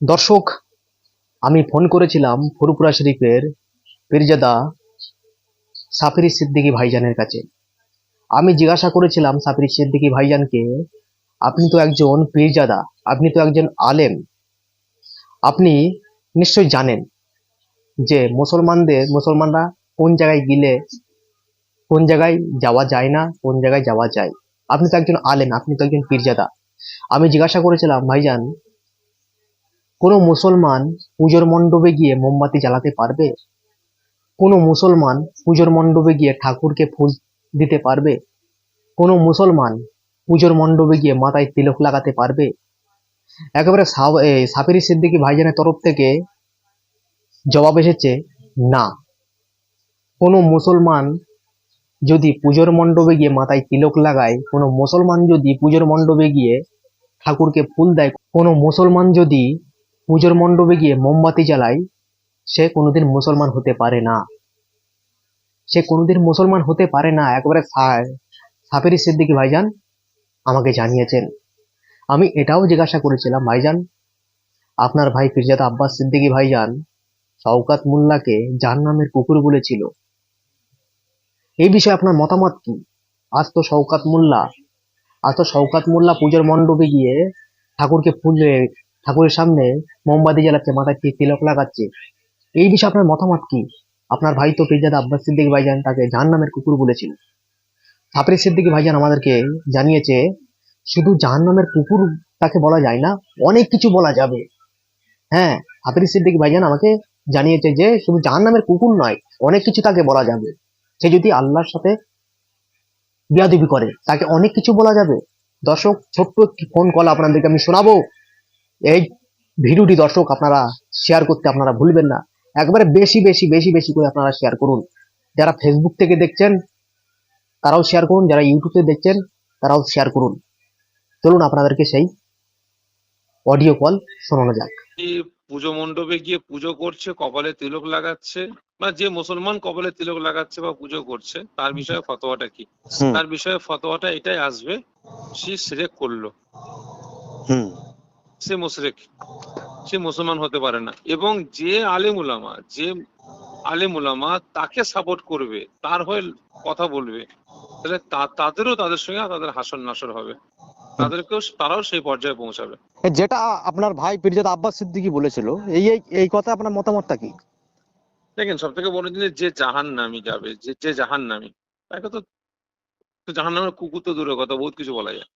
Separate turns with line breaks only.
দর্শক, আমি ফোন করেছিলাম ফুরপুরা শরীফের পীরজাদা সাফিরি সিদ্দিকী ভাইজানের কাছে। আমি জিজ্ঞাসা করেছিলাম সাফিরি সিদ্দিকী ভাইজানকে, আপনি তো একজন পীরজাদা, আপনি তো একজন আলেম। আপনি নিশ্চয় জানেন যে মুসলমানদের, মুসলমানরা কোন জায়গায় গেলে, কোন জায়গায় যাওয়া যায় না, কোন জায়গায় যাওয়া যায়? আপনি তো একজন আলেম, আপনি তো একজন পীরজাদা। আমি জিজ্ঞাসা করেছিলাম, ভাইজান কোনো মুসলমান পুজোর মণ্ডপে গিয়ে মোমবাতি জ্বালাতে পারবে? কোনো মুসলমান পুজোর মণ্ডপে গিয়ে ঠাকুরকে ফুল দিতে পারবে? কোনো মুসলমান পুজোর মণ্ডপে গিয়ে মাথায় তিলক লাগাতে পারবে? একেবারে সাফিরি সিদ্দিকী ভাইজানের তরফ থেকে জবাব এসেছে, না। কোনো মুসলমান যদি পুজোর মণ্ডপে গিয়ে মাথায় তিলক লাগায়, কোনো মুসলমান যদি পুজোর মণ্ডপে গিয়ে ঠাকুরকে ফুল দেয়, কোনো মুসলমান যদি পুজোর মণ্ডপে গিয়ে মোমবাতি জ্বালায় সে কোনোদিন মুসলমান হতে পারে না। সে কোনোদিন মুসলমান হতে পারে না। একবারে সাফেরি সিদ্দিকী ভাইজান আমাকে জানিয়েছেন। আমি এটাও জিজ্ঞাসা করেছিলাম, ভাইজান, আপনার ভাই ফিরজাদ আব্বাস সিদ্দিকী ভাইজান শওকাত মোল্লাকে যার নামের কুকুর বলেছিল। এই বিষয়ে আপনার মতামত কি? আজ তো শওকাত মোল্লা, আজ তো শওকাত মোল্লা পুজোর মণ্ডপে গিয়ে ঠাকুরকে ফুল ঠাকুরের সামনে মোমবাতি জ্বালাচ্ছে, মাথায় তিলক লাগাচ্ছে। এই বিষয়ে আপনার মতামত কি? আপনার ভাই তো পিরজাদা আব্বাস সিদ্দিক ভাইজান তাকে জাহান নামের কুকুর বলেছিল। সাফরি সিদ্দিকী ভাইজান আমাদেরকে জানিয়েছে, শুধু জাহান নামের কুকুর তাকে বলা যায় না, অনেক কিছু বলা যাবে। হ্যাঁ সাফরি সিদ্দিকী ভাইজান আমাকে জানিয়েছে যে, শুধু জাহান নামের কুকুর নয়, অনেক কিছু তাকে বলা যাবে। সে যদি আল্লাহর সাথে বিয়াদবি করে, তাকে অনেক কিছু বলা যাবে। দর্শক, ছোট্ট একটি ফোন কল আপনাদেরকে আমি শোনাবো। এই ভিডিওটি দর্শক আপনারা শেয়ার করতে আপনারা ভুলবেন না। একবারে বেশি বেশি বেশি বেশি করে আপনারা শেয়ার করুন। যারা ফেসবুক থেকে দেখছেন তারাও শেয়ার করুন। যারা ইউটিউব দেখছেন তারাও শেয়ার করুন। চলুন আপনাদেরকে সেই অডিও কল শোনানো যাক।
পুজো মণ্ডপে গিয়ে পুজো করছে কপালে তিলক লাগাচ্ছে বা যে মুসলমান কপালে তিলক লাগাচ্ছে বা পুজো করছে তার বিষয়ে ফতোয়াটা কি? তার বিষয়ে ফতোয়াটা এটাই আসবে সে সিরেক করল।
হুম।
সে মুশরিক সে মুসলমান হতে পারে না। এবং যে আলেম উলামা যে আলেম উলামা তাকে সাপোর্ট করবে তার হয়ে কথা বলবে তাহলে তাদেরও তাদের সঙ্গে তাদের হাসন নাসর হবে। তাদেরকেও তারাও সেই পর্যায়ে পৌঁছাবে।
যেটা আপনার ভাই পীরজাদা আব্বাস সিদ্দিকী বলেছিল এই এই কথা আপনার মতামতটা কি?
দেখেন সব থেকে বড় জিনিস যে জাহান নামি যাবে যে যে জাহান নামি তাকে তো জাহান নামের কুকুর তো দূরের কথা বহুত কিছু বলা যায়।